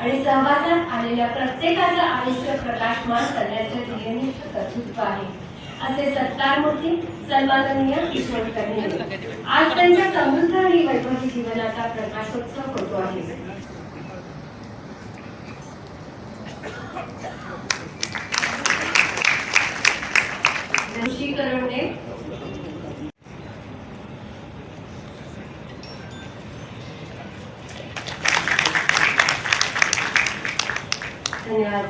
आणि सहवासात आलेल्या प्रत्येकाचं आयुष्य प्रकाशमान करण्याचं ध्येयनिष्ठ कर्तृत्व आहे. असे सत्कारमूर्ती सन्माननीय किशोर कर्णे. आज त्यांच्या समृद्ध आणि वैभवी जीवनाचा प्रकाशोत्सव होतो आहे. ऋषी करुणे धन्यवाद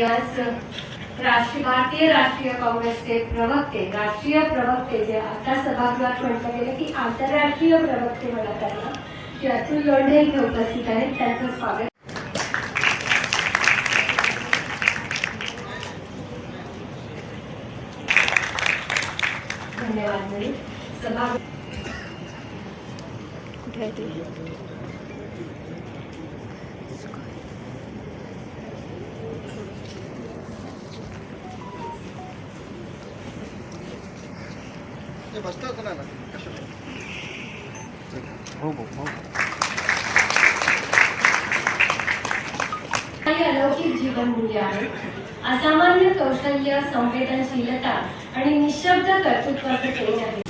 सर आज राष्ट्रीय भारतीय राष्ट्रीय काँग्रेसचे प्रवक्ते राष्ट्रीय प्रवक्ते जे आता सभागृहात म्हटलं गेलं की आंतरराष्ट्रीय प्रवक्ते मला त्यांना जे अतुल लोंढे इथे उपस्थित आहेत त्यांचं स्वागत. धन्यवाद मॅडम सभा ते होतं ना? हो हो हो. काही अलौकिक जीवनमूल्य आहेत. असामान्य कौशल्य संवेदनशीलता आणि निशब्द कर्तृत्वाचं आहे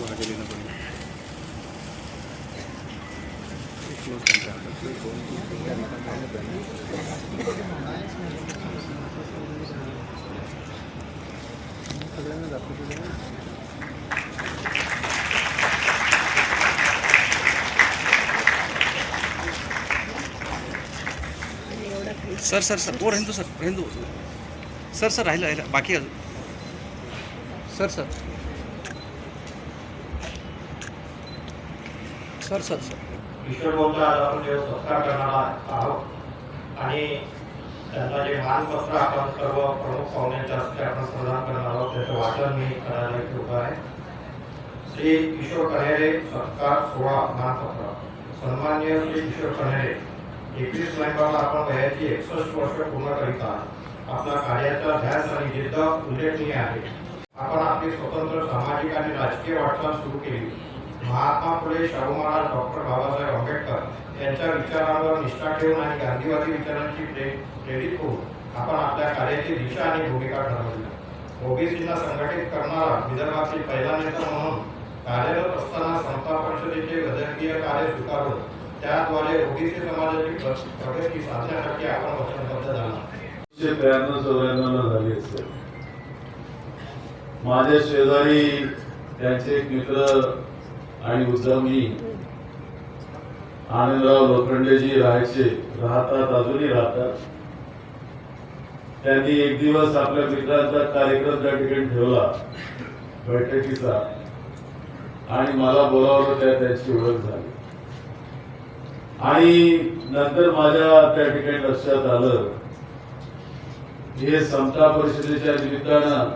सगळ्यांना दाखवतो एवढा काही सर सर सर वर हिंदू सर हिंदू सर सर राहिलं राहिलं बाकी अजून। Sir sir. Sir sir sir. विश्वभाऊचा आज आपण जे सत्कार करणार आहोत आणि त्यांना जे मानपत्र आपण सर्व प्रमुख पाहुण्यांच्या हस्ते आपण प्रदान करणार आहोत त्याचं वाचन मी करायला इच्छुक आहे. श्री किशोर कन्हेरे सत्कार सोहळा मानपत्र. सन्मान्य श्री किशोर कन्हेरे एकवीस नोव्हेंबरला आपण वयाची एकसष्ट वर्ष पूर्ण करीत आहात. आपला कार्याचा ध्यास आणि जिद्द उल्लेखनीय आहे. आपण आपली स्वतंत्र सामाजिक आणि राजकीय वाटचाल सुरू केली. महात्मा फुले शाहू महाराज डॉक्टर बाबासाहेब आंबेडकर यांच्या विचारांवर निष्ठा ठेवून आणि गांधीवादी विचारांची प्रेरित होऊन आपण आपल्या कार्याची दिशा आणि भूमिका ठरवली. ओबीसींना संघटित करणारा विदर्भातील पहिला नेता म्हणून कार्यरत असताना समता परिषदेचे वैद्यकीय कार्य स्वीकारून त्याद्वारे ओबीसी समाजाची प्रगती साधण्यासाठी आपण वचनबद्ध झाला. एकोणीसशे त्र्याण्णव चौऱ्याण्णव झाली असेल. माझ्या शेजारी त्यांचे एक मित्र आणि उद्यमी आनंदराव लोखंडेजी राहायचे राहतात अजूनही राहतात. त्यांनी एक दिवस आपल्या मित्रांचा कार्यक्रम त्या ठिकाणी ठेवला बैठकीचा. आणि मला बोलावलं त्या त्यांची ओळख झाली. आणि नंतर माझ्या त्या ठिकाणी लक्षात आलं हे समता परिषदेच्या निमित्तानं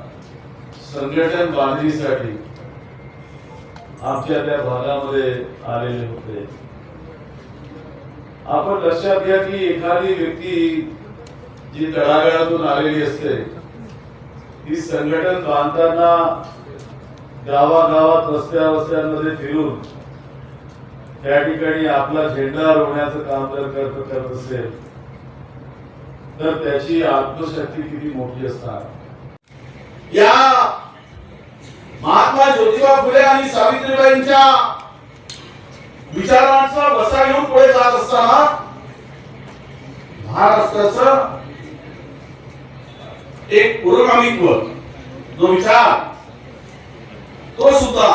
संघटन बांधणीसाठी आमच्या त्या भागामध्ये आलेले होते. आपण लक्षात घ्या की एखादी व्यक्ती जी तळागाळातून आलेली असते ती संघटन बांधताना गावागावात रस्त्या रस्त्यांमध्ये फिरून त्या ठिकाणी आपला झेंडा रोवण्याचं काम जर करत करत असेल तर त्याची आत्मशक्ती किती मोठी असणार? या महात्मा ज्योतिबा फुले आणि सावित्रीबाईंच्या विचारांचा वसा घेऊन पुढे जात असताना महाराष्ट्राच एक पुरोगामित्व जो विचार तो सुद्धा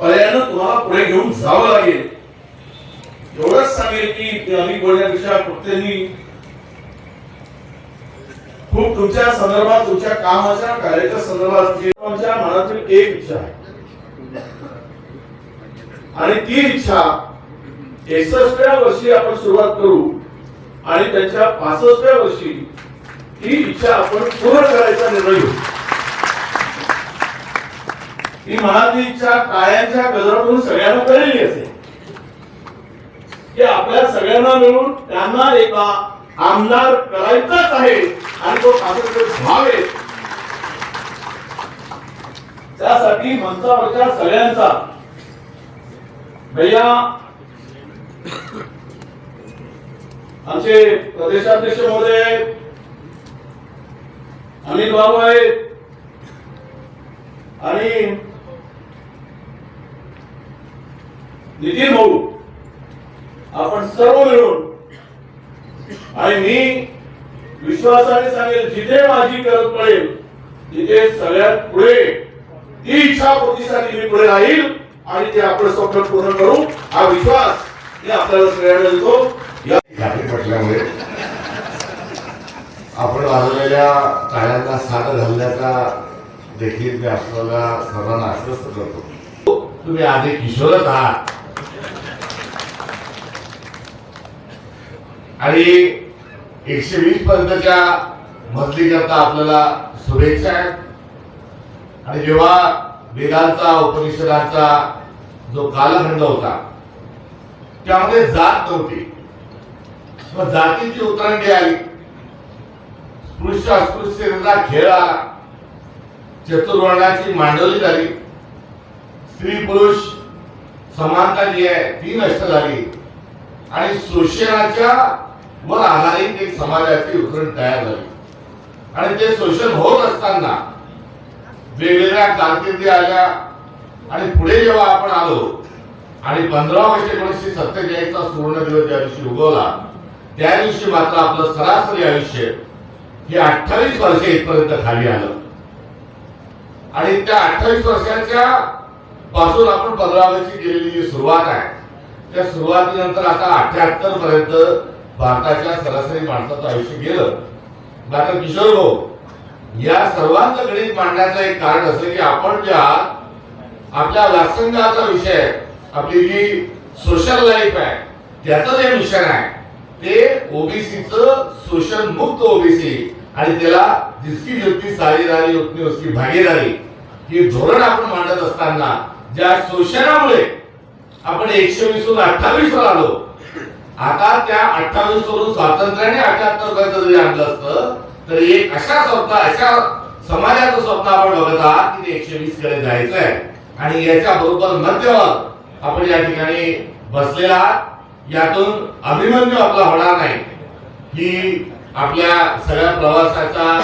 पर्यायानं तुम्हाला पुढे घेऊन जावं लागेल. एवढंच सांगेल की आम्ही बोलण्यापेक्षा प्रत्येनी खूप तुमच्या संदर्भात तुमच्या कामाच्या कार्याच्या संदर्भात तुमच्या मनातील एक इच्छा आहे. आणि ती इच्छा एकसष्टव्या वर्षी आपण सुरुवात करू आणि त्यांच्या पासष्टव्या वर्षी ती इच्छा आपण पूर्ण करायचा निर्णय घेऊ. ही महाराजांच्या इच्छा गजरातून सगळ्यांना कळलेली असेल की आपल्या सगळ्यांना मिळून त्यांना एका आमदार करायचाच आहे आणि तो व्हावे त्यासाठी मंचावरच्या सगळ्यांचा. भैया आमचे प्रदेशाध्यक्ष महोदय अनिल बाबू आहेत आणि नितीन भाऊ आपण सर्व मिळून आणि मी विश्वासाने सांगेल जिथे माझी गरज पडेल तिथे सगळ्यात पुढे ती इच्छा पूर्तीसाठी मी पुढे राहील आणि ते आपलं स्वप्न पूर्ण करू हा विश्वास मी आपल्याला सगळ्यांना देतो. म्हटल्यामुळे आपण वाजवलेल्या टाळ्यांना साथ घालण्याचा देखील मी आपल्याला सर्वांना आश्वस्त करतो. तुम्ही आधी किशोरच आहात. आणि एकशे वीस पर्यंतच्या मजलीकरता आपल्याला शुभेच्छा आहेत. आणि जेव्हा वेदांचा उपनिषदांचा जो कालखंड होता त्यामध्ये जात नव्हती. मग जातीची उतरंडी आली. स्पृश्य अस्पृश्यतेचा खेळ आला चतुर्वर्णाची मांडवली झाली. स्त्री पुरुष समानता जी आहे ती नष्ट झाली. आणि शोषणाच्या मग आधारित एक समाजाची उतरण तयार झाली. आणि ते शोषण होत असताना वेगवेगळ्या कारकिर्दी आल्या. आणि पुढे जेव्हा आपण आलो आणि पंधरा ऑगस्ट एकोणीसशे सत्तेचाळीसचा सुवर्ण दिवस ज्या दिवशी उगवला त्या दिवशी मात्र आपलं सरासरी आयुष्य हे अठ्ठावीस वर्ष इथपर्यंत खाली आलं. आणि त्या अठ्ठावीस वर्षाच्या पासून आपण पंधरा ऑगस्टची केलेली जी सुरुवात आहे त्या सुरुवातीनंतर आता अठ्याहत्तर पर्यंत भारताच्या सरासरी माणसाचं आयुष्य गेलं. डॉक्टर किशोर भाऊ या सर्वांचं गणित मांडण्याचं एक कारण असं की आपण ज्या आपल्या व्यासंगाचा विषय आपली जी सोशल लाईफ आहे त्याचं जे मिशन आहे ते ओबीसीचं शोषण मुक्त ओबीसी आणि त्याला जिसकी जितकी साझेदारी उतनी उसकी भागीदारी हे धोरण आपण मांडत असताना ज्या शोषणामुळे आपण एकशे वीस अठ्ठावीस वर आलो आता त्या अठ्ठावीस वरून स्वातंत्र्याने अठ्याहत्तर पर्यंत जरी आणलं असतं तर एक अशा स्वप्न अशा समाजाचं स्वप्न आपण बघत आहात की ते एकशे वीसकडे जायचं आहे आणि याच्या बरोबर मध्यवर आपण या ठिकाणी बसलेला आहात. यातून अभिमन्यू आपला होणार नाही. ही आपल्या सगळ्या प्रवासाचा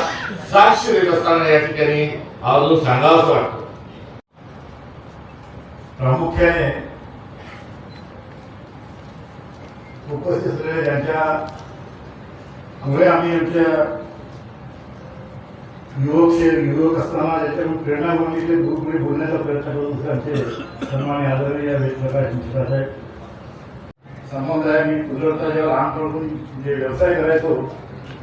साक्ष देत असताना या ठिकाणी आवर्जून सांगावं असं वाटतं. प्रामुख्याने उपस्थित असलेल्या ज्यांच्यामुळे आम्ही आमच्या युवक युवक असताना ज्याच्याकडून प्रेरणा मिळाली ग्रुपमध्ये बोलण्याचा प्रयत्न करत होते आमचे सन्मान्य आदरणीय वेदप्रकाश मिश्रा साहेब. संबंध आहे मी कुदरता जेव्हा लहानपणापासून जे व्यवसाय करायचो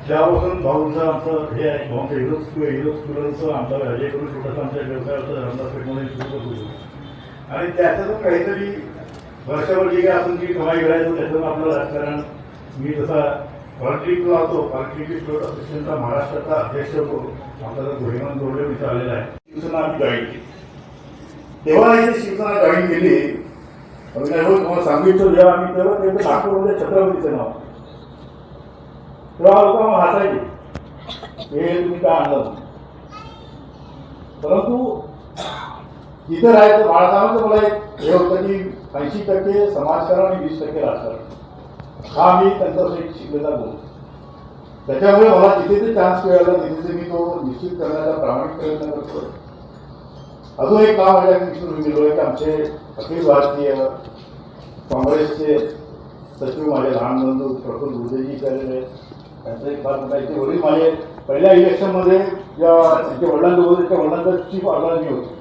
त्यापासून भाऊंचं आमचं हे आहे भाऊंचं हिरोज स्कूल हिरोज स्कूलचं आमचा हे करून छोटासा आमच्या व्यवसायाचं रामदासपेठमध्ये सुरू करत होतो आणि त्याच्यातून काहीतरी वर्षभर जी काय आपण जी कमाई करायचो त्याच्यातून आपलं राजकारण मी जसा पॉलिटिकला होतो पॉलिटिकल स्टोर असोसिएशनचा महाराष्ट्राचा अध्यक्ष होतो. आपल्याला जो हेमंत गोडे इथं आलेला आहे. शिवसेना आम्ही जॉईन केली. तेव्हा इथे शिवसेना जॉईन केली तुम्हाला सांगितलं जेव्हा आम्ही तेव्हा ते नागपूरमध्ये छत्रपतीचं नाव तेव्हा लोक मग हसायचे. हे तुम्ही काय आणलं परंतु इथं राहायचं बाळासाहेबांचं मला एक हे होतं की ऐंशी टक्के समाजकारण आणि वीस टक्के राजकारण. हा मी त्यांचा एक शिकलेला गुण त्याच्यामुळे मला जिथे ते चान्स मिळाला तिथे मी तो निश्चित करण्याचा प्रामाणिक प्रयत्न करतो. अजून एक काम माझ्या विसरून गेलो आहे की आमचे अखिल भारतीय काँग्रेसचे सचिव माझे लहान बंधू प्रफुल्ल गुर्देजी झालेले आहेत. त्यांचं एक फार मोठा इथे वडील माझे. पहिल्या इलेक्शनमध्ये ज्या त्यांच्या वडिलांचं होते त्या वडिलांचा चीफ ऑर्गनायझी होते.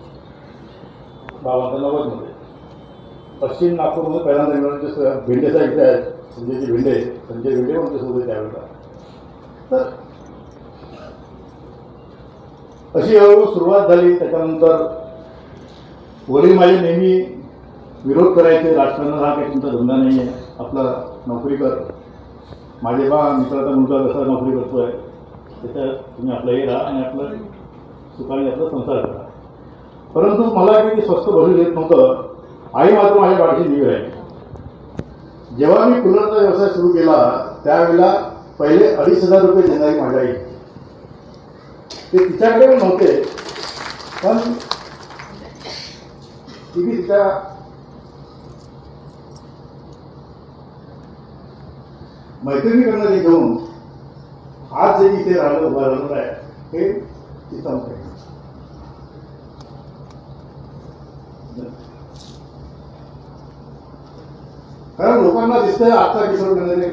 बाबांचा नव्वदमध्ये पश्चिम नागपूरमध्ये पहिल्यांदा निवडणुकीचे म्हणजे स- भेंडे साहेब इथे आहेत संजयजी भेंडे. संजय भेंडे पण तिथे होते त्यावेळेला तर अशी हळूहळू सुरुवात झाली. त्याच्यानंतर वडील माझे नेहमी विरोध करायचे. राजकारण हा काही तुमचा धंदा नाही आहे. आपला नोकरी कर माझे बा मित्राचा मुलगा कसा नोकरी करतोय त्याच्यात तुम्ही आपलं हे राहा आणि आपलं सुखाने आपला संसार करा. परंतु मला काही स्वस्त भरू देत नव्हतं. आई मात्र माझ्या पाठीशी निघ आहे जेव्हा मी फुलांचा व्यवसाय सुरू केला त्यावेळेला पहिले अडीच हजार रुपये देणारी माझ्या आई. ते तिच्याकडे पण नव्हते पण तिने तिच्या मैत्रिणीकडनं ते घेऊन आज जे इथे राहिलं उभं राहिलं आहे हे चिंता आहे कारण लोकांना दिसतंय आजचा किशोर गंधर्वे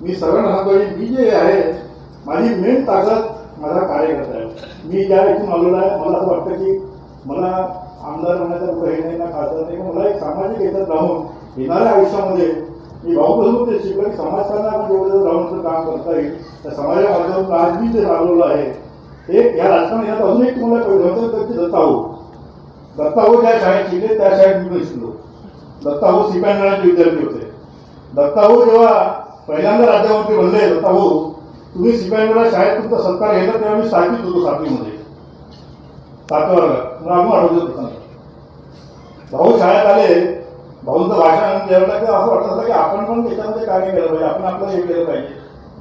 मी सर्वांना सांगतो मी जे आहे माझी मेन ताकद माझा कार्यकर्ता आहे. मी ज्या इथून आलेलो आहे मला असं वाटतं की मला आमदार होण्याचं हे नाही ना खासदार नाही. मला एक सामाजिक याच्यात राहून येणाऱ्या आयुष्यामध्ये मी भाऊपासून ते शिकलो की आपण जेवढं राहून जर काम करता येईल त्या समाजा माध्यमातून आज मी जे राबवलं आहे एक या राजकारण यात अजून एक तुम्हाला परिवर्तन करते दत्ता भाऊ दत्ता ज्या शाळेत शिकले त्या शाळेत मी शिकलो. दत्ताभाऊ सिपाहीनारायणचे विद्यार्थी होते. दत्ताभाऊ जेव्हा पहिल्यांदा राज्यमंत्री बनले दत्ताभाऊ तुम्ही सिपाहीनारा शाळेत तुमचा सत्कार घेतला तेव्हा मी सातवीत होतो सातवीमध्ये. सातव्या वर्गात मला अजून आठवत होतं भाऊ शाळेत आले भाऊंचं भाषण जेवढं की असं वाटत होतं की आपण पण त्याच्यामध्ये कार्य केलं पाहिजे आपण आपलं हे केलं पाहिजे.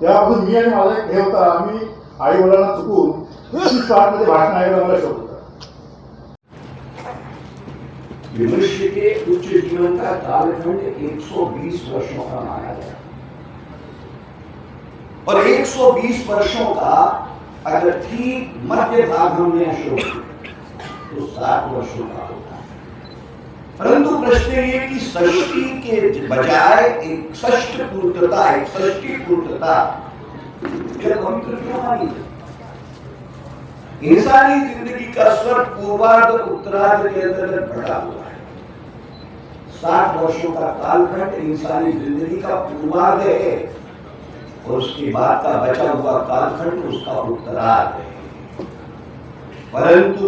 तेव्हापासून मी आणि माझा एक हे होता आम्ही आई वडिलांना चुकून मध्ये भाषण ऐकायला मला शोधतो मनुष्य के उच्च जीवन का कालखंड 120 वर्षों का माना गया और 120 वर्षों का अगर ठीक मध्य भाग हमने शुरू तो 60 वर्षों का होता है। परंतु प्रश्न ये कि षष्टि के बजाय एक षष्ट पूर्तता एक षष्टि पूर्तता पवित्र क्यों मानी इंसानी ज़िंदगी का स्वर पूर्वार्ध, उत्तरार्ध के अंतर्गत बढ़ा हुआ साठ वर्षों का कालखंड इंसानी ज़िंदगी का पूर्वार्ध है और उसके बाद का बचा हुआ कालखंड उसका उत्तरार्ध है। परंतु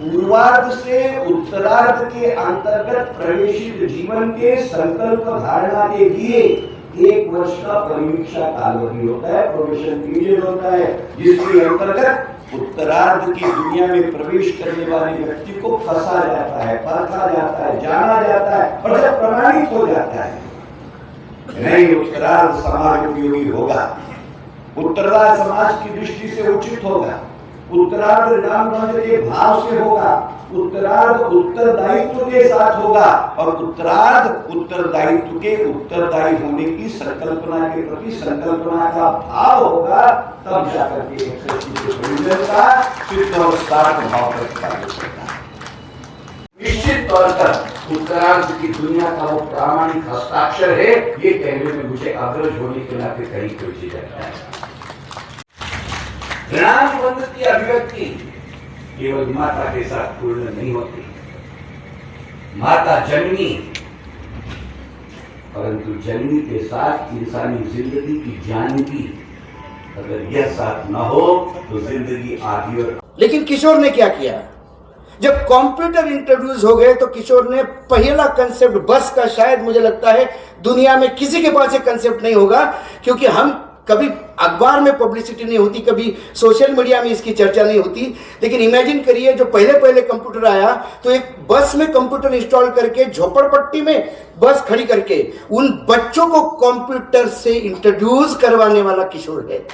पूर्वार्ध से उत्तरार्ध के अंतर्गत प्रवेशित जीवन के संकल्प धारणा के लिए एक वर्ष का परीक्षा कालावधि होता है प्रोबेशन पीरियड होता है, जिसके अंतर्गत उत्तरार्ध की दुनिया में प्रवेश करने वाले व्यक्ति को फंसा जाता है, परखा जाता है, जाना जाता है और जब प्रमाणित हो जाता है। नहीं, उत्तरार्ध समाज उपयोगी होगा। उत्तरार्ध समाज की दृष्टि से उचित होगा। उत्तरार्ध राम मंदिर के भाव से होगा। उत्तरार्ध उत्तरदायित्व के साथ होगा और उत्तरार्ध उत्तरदायित्व के उत्तरदायी होने की संकल्पना के प्रति संकल्पना का भाव होगा, तब जाकर के के और सार्थ भाव प्रतिपादित निश्चित तौर पर उत्तरार्ध की दुनिया का वो प्रामाणिक हस्ताक्षर है, ये कहने में मुझे अग्रज होने के नाते कहीं कोई झिझक है। ऋणानुबंध की अभिव्यक्ति केवल माता के साथ पूर्ण नहीं होती। माता जननी, परंतु जननी के साथ इंसानी ज़िंदगी की जानकी अगर यह साथ न हो तो ज़िंदगी आदि और लेकिन किशोर ने क्या किया? जब कंप्यूटर इंट्रोड्यूस हो गए तो किशोर ने पहला कंसेप्ट बस का शायद मुझे लगता है दुनिया में किसी के पास ये कंसेप्ट नहीं होगा, क्योंकि हम कभी अखबार में पब्लिसिटी नहीं होती, कभी सोशल मीडिया में इसकी चर्चा नहीं होती। लेकिन इमेजिन करिए, जो पहले पहले कंप्यूटर आया तो एक बस में कंप्यूटर इंस्टॉल करके, झोपड़पट्टी में बस खड़ी करके, उन बच्चों को कंप्यूटर से इंट्रोड्यूस करवाने वाला किशोर है।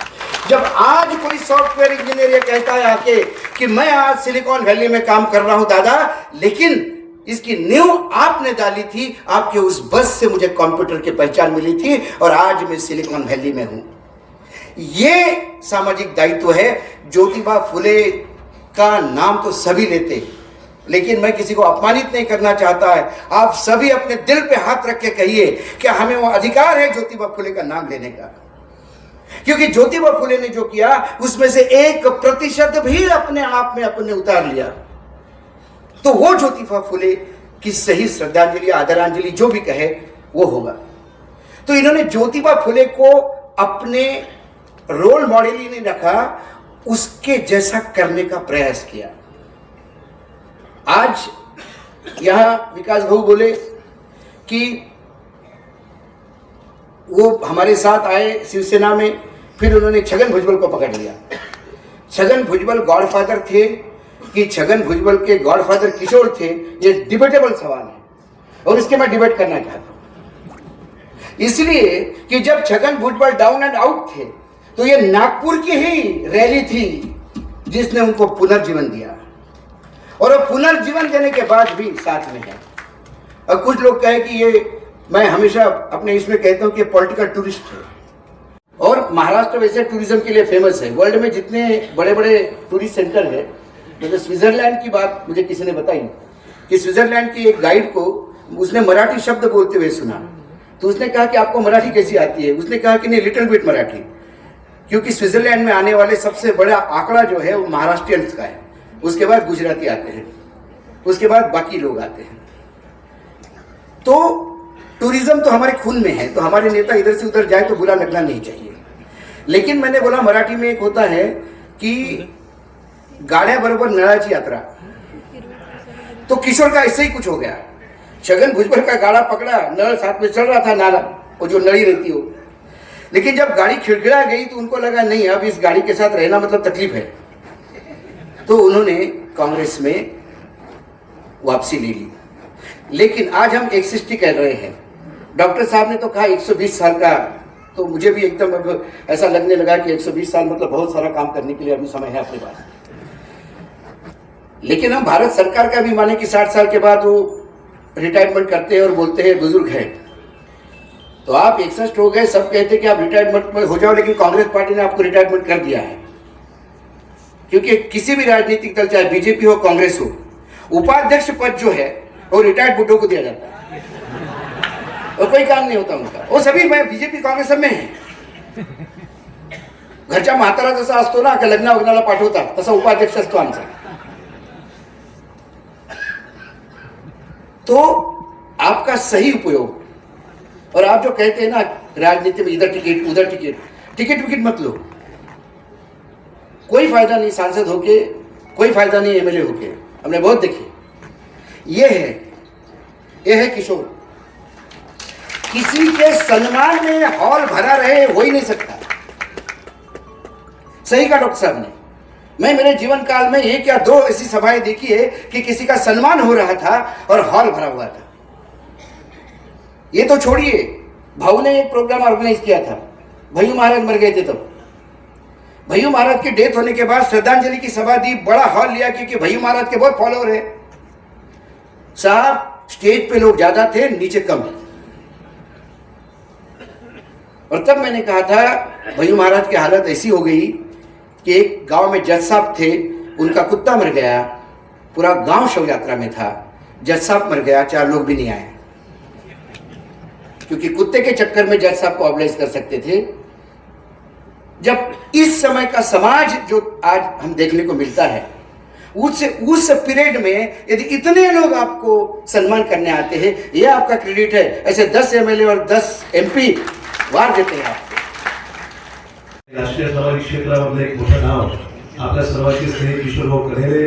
जब आज कोई सॉफ्टवेयर इंजीनियर ये कहता है आके कि मैं आज सिलिकॉन वैली में काम कर रहा हूँ, दादा, लेकिन इसकी नींव आपने डाली थी, आपके उस बस से मुझे कंप्यूटर की पहचान मिली थी, और आज मैं सिलिकॉन वैली में हूँ। ये सामाजिक दायित्व है। ज्योतिबा फुले का नाम तो सभी लेते लेकिन मैं किसी को अपमानित नहीं करना चाहता है। आप सभी अपने दिल पे हाथ रख के कहिए कि हमें वो अधिकार है ज्योतिबा फुले का नाम लेने का। क्योंकि ज्योतिबा फुले ने जो किया, उसमें से एक प्रतिशत भी अपने आप में अपने उतार लिया। तो वो ज्योतिबा फुले की सही श्रद्धांजलि, आदरांजलि जो भी कहे, वो होगा। तो इन्होंने ज्योतिबा फुले को अपने रोल मॉडल ही नहीं रखा, उसके जैसा करने का प्रयास किया। आज यहाँ विकास भाऊ बोले कि वो हमारे साथ आए शिवसेना में, फिर उन्होंने छगन भुजबल को पकड़ लिया। छगन भुजबल गॉडफादर थे कि छगन भुजबल के गॉडफादर किशोर थे, ये डिबेटेबल सवाल है। और इसके मैं डिबेट करना चाहता हूँ। इसलिए कि जब Chhagan Bhujbal down and out थे तो ये नागपुर की ही रैली थी जिसने उनको पुनर्जीवन दिया। और वो पुनर्जीवन देने के बाद भी साथ में है। और कुछ लोग कहे कि ये, मैं हमेशा अपने इसमें कहता हूँ कि पॉलिटिकल टूरिस्ट है। और महाराष्ट्र वैसे टूरिज़्म के लिए फ़ेमस है। वर्ल्ड में जितने बड़े बड़े टूरिस्ट सेंटर है, जैसे स्विट्जरलैंड की बात मुझे किसी ने बताई कि स्विट्जरलैंड की एक गाइड को उसने मराठी शब्द बोलते हुए सुना। तो उसने कहा कि आपको मराठी कैसी आती है? उसने कहा कि नहीं लिटिल बिट मराठी। क्योंकि स्विट्जरलैंड में आने वाले सबसे बड़ा आंकड़ा जो है वो महाराष्ट्रियंस का है। उसके बाद गुजराती आते हैं। उसके बाद बाकी लोग आते हैं। तो टूरिज़्म तो हमारे खून में है तो हमारे नेता इधर से उधर जाए तो बुरा लगना नहीं चाहिए। लेकिन मैंने बोला, मराठी में एक होता है कि गाड्या बरोबर नळाची यात्रा। तो किशोर का ऐसे ही कुछ हो गया। छगन भुजबल का गाड़ा पकड़ा, नल साथ में चल रहा था नाला, वो जो नड़ी रहती हो। लेकिन जब गाड़ी खिड़खिड़ा गई तो उनको लगा, नहीं, अब इस गाड़ी के साथ रहना मतलब तकलीफ़ है। तो उन्होंने कांग्रेस में वापसी ले ली। लेकिन आज हम एक्सिस्टी कह रहे हैं। डॉक्टर साहब ने तो कहा 120 साल का तो मुझे भी एकदम अब ऐसा लगने लगा कि 120 साल मतलब बहुत सारा काम करने के लिए अभी समय है अपने पास। लेकिन हम भारत सरकार का भी माने कि 60 साल के बाद वो रिटायरमेंट करते हैं और बोलते हैं, बुज़ुर्ग है। तो आप इकसठ हो गए, सब कहते कि आप रिटायरमेंट में हो जाओ, लेकिन कांग्रेस पार्टी ने आपको रिटायरमेंट कर दिया है। क्योंकि किसी भी राजनीतिक दल, चाहे बीजेपी हो, कांग्रेस हो, उपाध्यक्ष पद जो है, वो रिटायर्ड बुड्ढों को दिया जाता है। और कोई काम नहीं होता उनका। वो सभी मैं बीजेपी, काँग्रेस सब में आहे घरच्या म्हातारा जसा असतो ना, का लग्न वग्नाला पाठवतात, तसा उपाध्यक्ष असतो आमचा। तो आपका सही उपयोग और आप जो कहते हैं ना, राजनीति में इधर टिकट उधर टिकट टिकट विकट मत लो। कोई फ़ायदा नहीं सांसद होके, कोई फ़ायदा नहीं एमएलए होके। हमने बहुत देखे। ये है ये है किशोर। किसी के सम्मान में हॉल भरा रहे हो ही नहीं सकता। सही कहा डॉक्टर साहब ने। मैं मेरे जीवन काल में एक या दो ऐसी सभाएँ देखी है कि किसी का सम्मान हो रहा था और हॉल भरा हुआ था। ये तो छोड़िए। भाऊ ने एक प्रोग्राम ऑर्गेनाइज किया था। भैयू महाराज मर गए थे तब। भैयू महाराज की डेथ होने के बाद श्रद्धांजलि की सभा दी, बड़ा हॉल लिया क्योंकि भैयू महाराज के बहुत फॉलोअर है। साहब स्टेज पे लोग ज़्यादा थे, नीचे कम। और तब मैंने कहा था, भैयू महाराज की हालत ऐसी हो गई कि एक गाँव में जज साहब थे, उनका कुत्ता मर गया, पूरा गाँव शव यात्रा में था। जज साहब मर गया, चार लोग भी नहीं आए। क्योंकि कुत्ते के चक्कर में जज साहब को ऑर्गेनाइज कर सकते थे। जब इस समय का समाज जो आज हम देखने को मिलता है, उस उस पीरियड में यदि इतने लोग आपको सम्मान करने आते हैं, ये आपका क्रेडिट है। ऐसे 10 एमएलए और 10 एमपी वार देते हैं आपको राष्ट्रीय सामाजिक क्षेत्रामधलं एक मोठं नाव आपल्या सर्वांचे स्नेही किशोरभाऊ कन्हेरे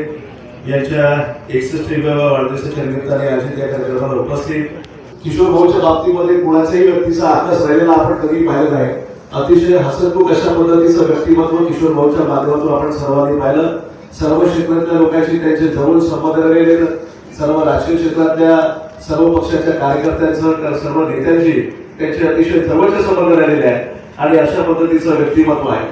यांच्या एकसष्टीव्या वाढदिवसाच्या निमित्ताने आयोजित या कार्यक्रमाला उपस्थित किशोर भाऊच्या बाबतीमध्ये कोणाच्याही व्यक्तीचा आकाश राहिलेला आपण कधी पाहिलं नाही. अतिशय हसतमुख अशा पद्धतीचं व्यक्तिमत्व किशोर भाऊच्या माध्यमातून आपण सर्वांनी पाहिलं. सर्व क्षेत्रातल्या लोकांशी त्यांचे जवळ संबंध राहिले सर्व राजकीय क्षेत्रातल्या सर्व पक्षाच्या कार्यकर्त्यांसह सर्व नेत्यांशी त्यांचे अतिशय जवळचे संबंध राहिलेले आहेत आणि अशा पद्धतीचं व्यक्तिमत्व आहे.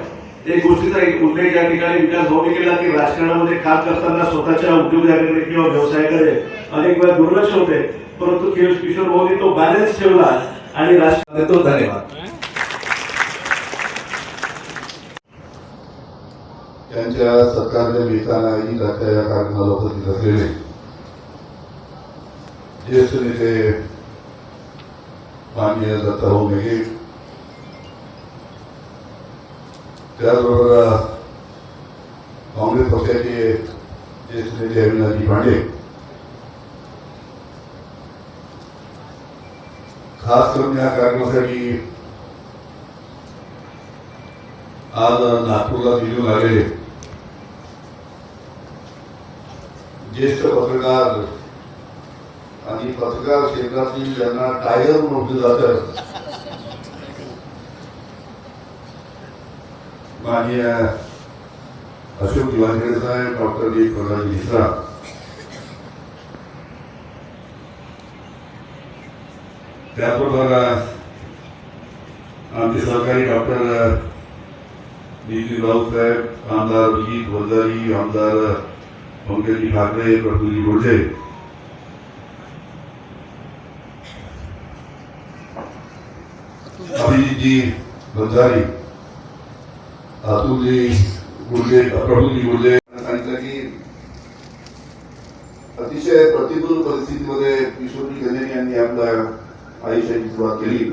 एक गोष्टीचा एक उल्लेख या ठिकाणी विकास भाऊने केला की राजकारणामध्ये काम करताना स्वतःच्या उद्योगाकडे किंवा व्यवसायाकडे अनेक वेळा दुर्लक्ष होते. परंतु किशोर भाऊनी तो बॅलन्स ठेवला आणि राष्ट्र तो धन्यवाद. त्यांच्या सरकारने लिहितानाही त्याच्या या कार्यक्रमाला उपस्थित असलेले ज्येष्ठ नेते माननीय दत्ताभाऊ मेघे. त्याचबरोबर काँग्रेस पक्षाचे ज्येष्ठ नेते अविनाजी पांडे खास करून या कार्यक्रमासाठी आज नागपूरला दिल्लीहून आलेले ज्येष्ठ पत्रकार आणि पत्रकार क्षेत्रातील ज्यांना टायगर म्हटलं जात. जातं माननीय अशोक दिवाणकडे साहेब डॉक्टर डी. प्रकाश मिश्रा. त्याचबरोबर आमचे सहकारी डॉक्टर नितीन राऊत आमदार अभिजित वंजारी आमदार पंकजी ठाकरे प्रफुल्ली गोडसे अभिजीतजी बंजारी अतुलजी गुर्जे प्रभूजी गुर्जे सांगितलं की अतिशय प्रतिकूल परिस्थितीमध्ये किशोरी गणेश यांनी आपल्या आयुष्याची सुरुवात केली.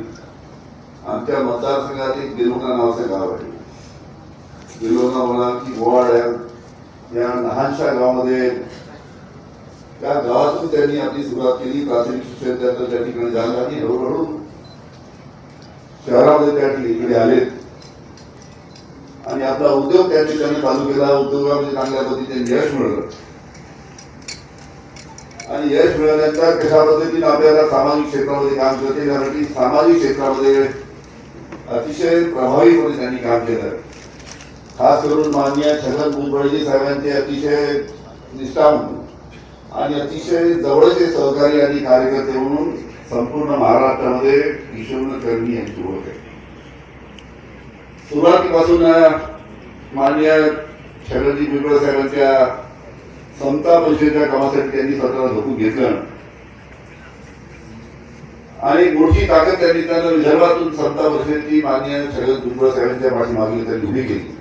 आमच्या मतदारसंघात एक बेलोना नावाचं गाव आहे. बेलोना म्हणा की वॉर्ड आहे. या लहानशा गावामध्ये त्या गावातून त्यांनी आपली सुरुवात केली. प्राथमिक शिक्षण त्यांचं त्या ठिकाणी झालं आणि हळूहळू शहरामध्ये त्या ठिकाणी इकडे आलेत आणि आपला उद्योग त्या ठिकाणी चालू केला. उद्योगामध्ये चांगल्या पद्धतीने यश मिळलं. आणि यश मिळवण्याच्या कशा पद्धतीने आपल्याला सामाजिक क्षेत्रामध्ये काम करते त्यासाठी सामाजिक क्षेत्रामध्ये अतिशय प्रभावीपणे त्यांनी काम केलं. खास करून माननीय छगन भुजबळजी साहेबांचे अतिशय निष्ठावंत आणि अतिशय जवळचे सहकारी आणि कार्यकर्ते म्हणून संपूर्ण महाराष्ट्रामध्ये किशोर कर्मी यांची ओळख आहे सुरुवातीपासून अं, माननीय छगनजी भुजबळ साहेबांच्या समता परिषदेच्या कामासाठी त्यांनी स्वतःला झोपून घेतलं. आणि मोठी ताकद त्यांनी त्यांना विदर्भातून समता परिषदेची मान्य शरद भुजबळ साहेबांच्या पाठीमागे त्यांनी उभी केली.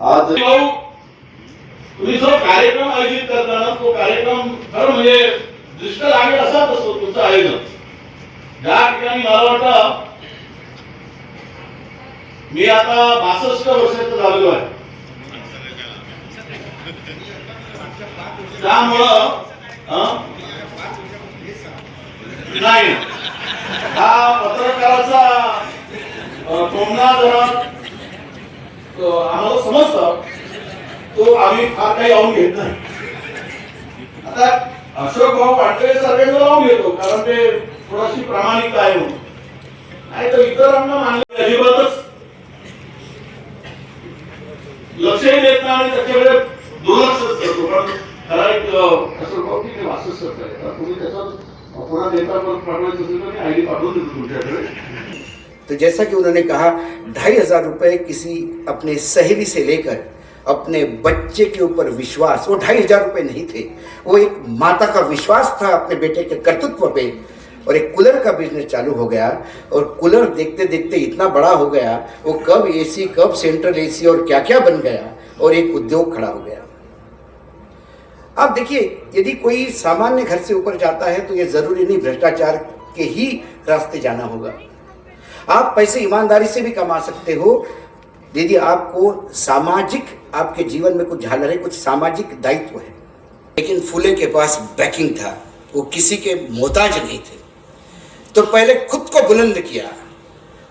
आज तुम्ही जो कार्यक्रम आयोजित करताना तो कार्यक्रम खरं म्हणजे दृष्ट लागेल असाच असतो तुमचं आयोजन. ज्या ठिकाणी मला वाटतं मी आता बासष्ट वर्षाचा झालेलो आहे. त्यामुळं नाही. हा पत्रकाराचा अं, टोमणा जरा आम्हाला समजत. तो आम्ही फार काही लावून घेत नाही. आता अशोक भाऊ पाटले सारखे लावून घेतो कारण ते थोडीशी प्रामाणिक आहे म्हणून. नाही तर इतरांना मानले अजिबातच लक्षही देत नाही आणि त्याच्याकडे दुर्लक्षच करतो. पण ठराविक अशोक भाऊ ठीक आहे वाचच करताय तर तुम्ही त्याच्यात पुन्हा नेता पाठवायचं असेल तर मी आय डी पाठवून देतो तुमच्याकडे तो जैसा कि उन्होंने कहा ढाई हज़ार रुपए किसी अपने सहेली से लेकर अपने बच्चे के ऊपर विश्वास वो ढाई हज़ार रुपए नहीं थे। वो एक माता का विश्वास था अपने बेटे के कर्तृत्व पे और एक कूलर का बिज़नेस चालू हो गया और कूलर देखते देखते इतना बड़ा हो गया वो कब एसी कब सेंट्रल एसी और क्या क्या बन गया और एक उद्योग खड़ा हो गया। आप देखिए, यदि कोई सामान्य घर से ऊपर जाता है तो ये ज़रूरी नहीं भ्रष्टाचार के ही रास्ते जाना होगा। आप पैसे ईमानदारी से भी कमा सकते हो। यदि आपको सामाजिक, आपके जीवन में कुछ झालर है, कुछ सामाजिक दायित्व है, लेकिन फूले के पास बैकिंग था, वो किसी के मोहताज नहीं थे तो पहले खुद को बुलंद किया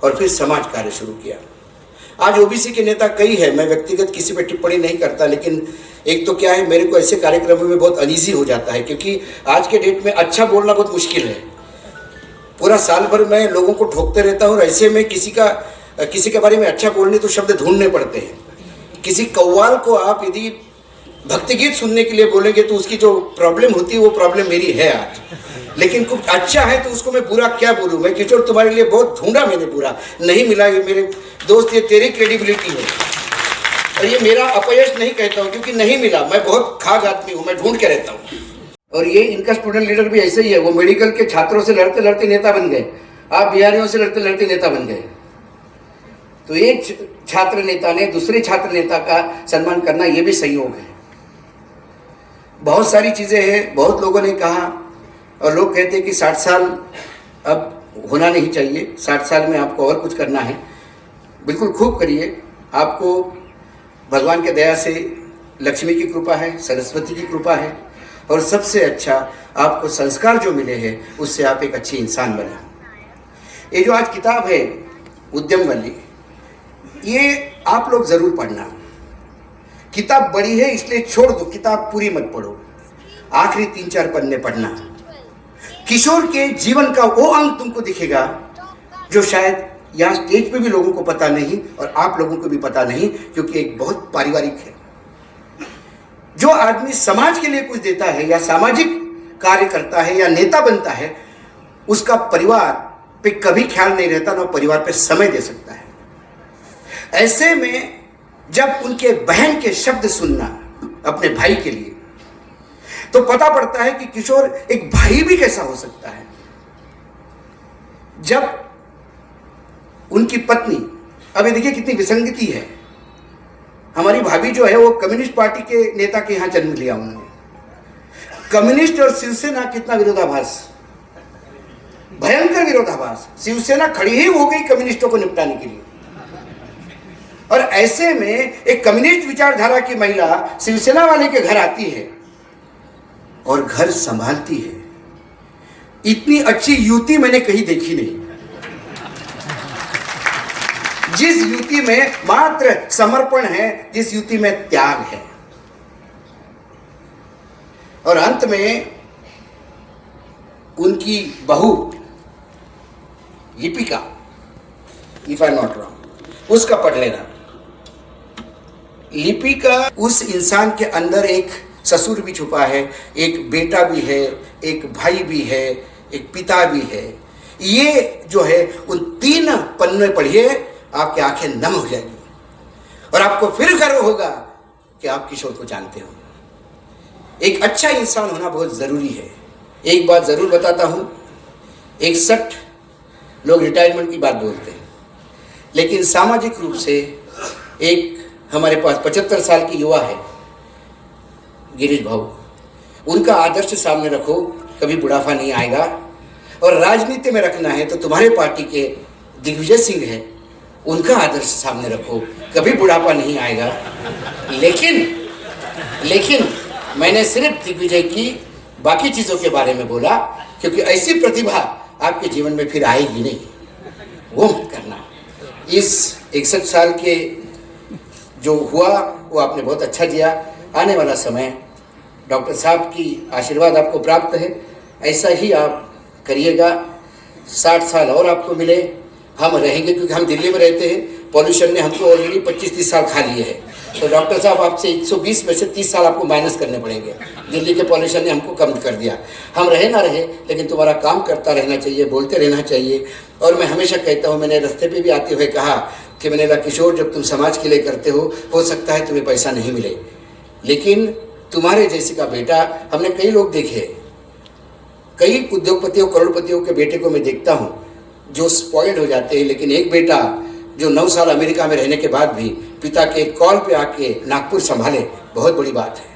और फिर समाज कार्य शुरू किया। आज ओबीसी के नेता कई है, मैं व्यक्तिगत किसी पर टिप्पणी नहीं करता, लेकिन एक तो क्या है, मेरे को ऐसे कार्यक्रमों में बहुत अनईजी हो जाता है, क्योंकि आज के डेट में अच्छा बोलना बहुत मुश्किल है। पूरा साल भर मैं लोगों को ठोकते रहता हूँ और ऐसे में किसी का, किसी के बारे में अच्छा बोलने तो शब्द ढूँढने पड़ते हैं। किसी कव्वाल को आप यदि भक्ति गीत सुनने के लिए बोलेंगे तो उसकी जो प्रॉब्लम होती है, वो प्रॉब्लम मेरी है आज। लेकिन कुछ अच्छा है तो उसको मैं बुरा क्या बोलूँ? मैं किशोर, तुम्हारे लिए बहुत ढूंढा मैंने पूरा। नहीं मिला ये मेरे दोस्त, ये तेरी क्रेडिबिलिटी है। और ये मेरा अपयश नहीं कहता हूँ, क्योंकि नहीं मिला। मैं बहुत खाग आदमी हूँ, मैं ढूंढ के रहता हूँ। और ये इनका स्टूडेंट लीडर भी ऐसे ही है, वो मेडिकल के छात्रों से लड़ते लड़ते नेता बन गए। आप बिहारियों से लड़ते लड़ते नेता बन गए। तो एक छात्र नेता ने, दूसरे छात्र नेता का सम्मान करना ये भी संयोग है। बहुत सारी चीज़ें हैं, बहुत लोगों ने कहा, और लोग कहते हैं कि साठ साल अब होना नहीं चाहिए, साठ साल में आपको और कुछ करना है। बिल्कुल खूब करिए, आपको भगवान के दया से लक्ष्मी की कृपा है, सरस्वती की कृपा है, और सबसे अच्छा आपको संस्कार जो मिले हैं, उससे आप एक अच्छी इंसान बने। ये जो आज किताब है, उद्यम वाली, ये आप लोग ज़रूर पढ़ना। किताब बड़ी है, इसलिए छोड़ दो, किताब पूरी मत पढ़ो। आखिरी तीन चार पन्ने पढ़ना। किशोर के जीवन का वो अंग तुमको दिखेगा, जो शायद यहाँ स्टेज पे भी लोगों को पता नहीं और आप लोगों को भी पता नहीं, क्योंकि एक बहुत पारिवारिक है। जो आदमी समाज के लिए कुछ देता है या सामाजिक कार्य करता है या नेता बनता है, उसका परिवार पे कभी ख्याल नहीं रहता ना परिवार पे समय दे सकता है। ऐसे में जब उनके बहन के शब्द सुनना अपने भाई के लिए तो पता पड़ता है कि किशोर एक भाई भी कैसा हो सकता है। जब उनकी पत्नी। अभी देखिए कितनी विसंगति है। हमारी भाभी जो है, वो कम्युनिस्ट पार्टी के नेता के यहाँ जन्म लिया उन्होंने। कम्युनिस्ट और शिवसेना कितना विरोधाभास। भयंकर विरोधाभास। शिवसेना खड़ी ही हो गई कम्युनिस्टों को निपटाने के लिए। और ऐसे में एक कम्युनिस्ट विचारधारा की महिला शिवसेना वाले के घर आती है और घर संभालती है। इतनी अच्छी युति मैंने कहीं देखी नहीं। जिस युति में मात्र समर्पण है, जिस युति में त्याग है। और अंत में उनकी बहू Lipika if I not wrong उसका पढ़ लेना। लिपिका उस इंसान के अंदर एक ससुर भी छुपा है, एक बेटा भी है, एक भाई भी है, एक पिता भी है। ये जो है, उन तीन पन्ने पढ़िए आपकी आँखें नम हो जाएगी। और आपको फिर गर्व होगा कि आप किशोर को जानते हो। एक अच्छा इंसान होना बहुत ज़रूरी है। एक बात ज़रूर बताता हूँ इकसठ लोग रिटायरमेंट की बात बोलते हैं। लेकिन सामाजिक रूप से एक हमारे पास पचहत्तर साल की युवा है, गिरीश भाऊ। उनका आदर्श सामने रखो, कभी बुढ़ापा नहीं आएगा। और राजनीति में रखना है तो तुम्हारे पार्टी के दिग्विजय सिंह है। उनका आदर्श सामने रखो। कभी बुढ़ापा नहीं आएगा। लेकिन लेकिन मैंने सिर्फ़ दिग्विजय की बाकी चीज़ों के बारे में बोला, क्योंकि ऐसी प्रतिभा आपके जीवन में फिर आएगी नहीं। वो मत करना। इस इकसठ साल के जो हुआ, वो आपने बहुत अच्छा दिया। आने वाला समय डॉक्टर साहब की आशीर्वाद आपको प्राप्त है। ऐसा ही आप करिएगा। साठ साल और आपको मिले। हम रहेंगे क्योंकि हम दिल्ली में रहते हैं। पॉल्यूशन ने हमको ऑलरेडी 25-30 साल खा लिए हैं। तो डॉक्टर साहब, आपसे 120 में से 30 साल आपको माइनस करने पड़ेंगे। दिल्ली के पॉल्यूशन ने हमको कम कर दिया। हम रहे ना रहे, लेकिन तुम्हारा काम करता रहना चाहिए, बोलते रहना चाहिए। और मैं हमेशा कहता हूँ, मैंने रास्ते पे भी आते हुए कहा कि मैंने कहा, किशोर, जब तुम समाज के लिए करते हो हो सकता है तुम्हें पैसा नहीं मिले। लेकिन तुम्हारे जैसे का बेटा, हमने कई लोग देखे। कई उद्योगपतियों, करोड़पतियों के बेटे को मैं देखता हूँ। जो स्पॉइल्ड हो जाते हैं, लेकिन एक बेटा जो नौ साल अमेरिका में रहने के बाद भी पिता के कॉल पे आके नागपुर संभाले, बहुत बड़ी बात है।